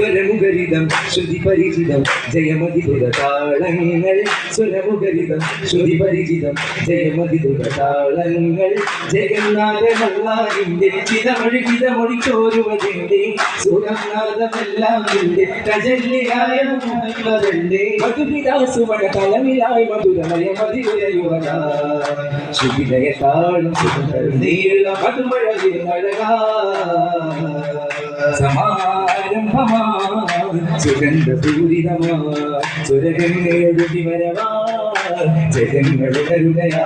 സ്വരമുഖരിതം ശ്രുതി പരിചിതം ജയമതിതുര താളങ്ങൾ സ്വരമുഖരിതം ശ്രുതി പരിചിതം ജഗന്നാഥമല്ലാതിന്റെ മൊഴിച്ചോരുവതിന്റെ സുരനാഥമെല്ലാം മുഹമ്മദന്റെ മധുവിലാസുവന തലമിലായി മധുരമയ സമാരംഭമാ സുഗന്ധപൂരിതമാ എഴുതി വരവാ. ജഗങ്ങളുടരുകയാ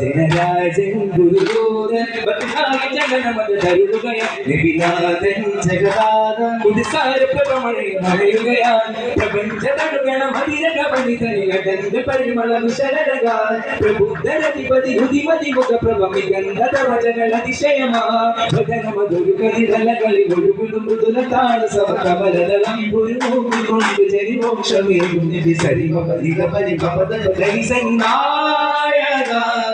ജനരാജൻ ഗുരുദൂതൻ ഭദ്രായി ജനനമത് തരുകയാ നിപിനാഥൻ ജഗദാതൻ ഉദിസാര പ്രഭമഴ മഴയുകയാ പ്രപഞ്ച തടുകണ മതിരക പണിതനികടന്റെ പരിമള വിശരടകാ പ്രബുദ്ധരധിപതി ഉദിമതി മുഖ പ്രഭമി ഗന്ധത വചന അതിശയമാ ഭജന മധുരു കലിതലകളിൽ ഒഴുകുന്നു മൃദുല താള സഭ കമലദളം ഗുരുമൂക്കി കൊണ്ട് ജനിമോക്ഷമേകും നിധി സരിമ പരിക പരിക പദ നായക ജയ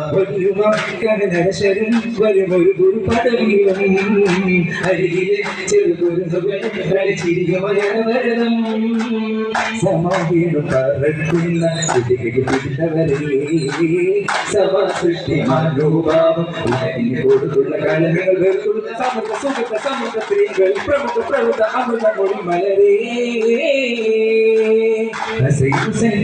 കനശരൻ വരുമൊരു ഗുരു പദവിയും അരികിലെ ചെറു ഗുരുകൾ കളിച്ചിരിക വരണം സമാഹീനം പറക്കുന്ന കുട്ടികൾക്ക് പിടിച്ചവരെ സമാ സൃഷ്ടി മനോഭാവം ഉലകിന് കൊടുത്തുള്ള കാലങ്ങൾ വെറുത്തുള്ള സമൂഹ സുഖ സമൂഹ സ്ത്രീകൾ പ്രമുഖ പ്രമുഖ അമൃത മൊഴി മലരേ ഹസൈൻ ഹുസൈൻ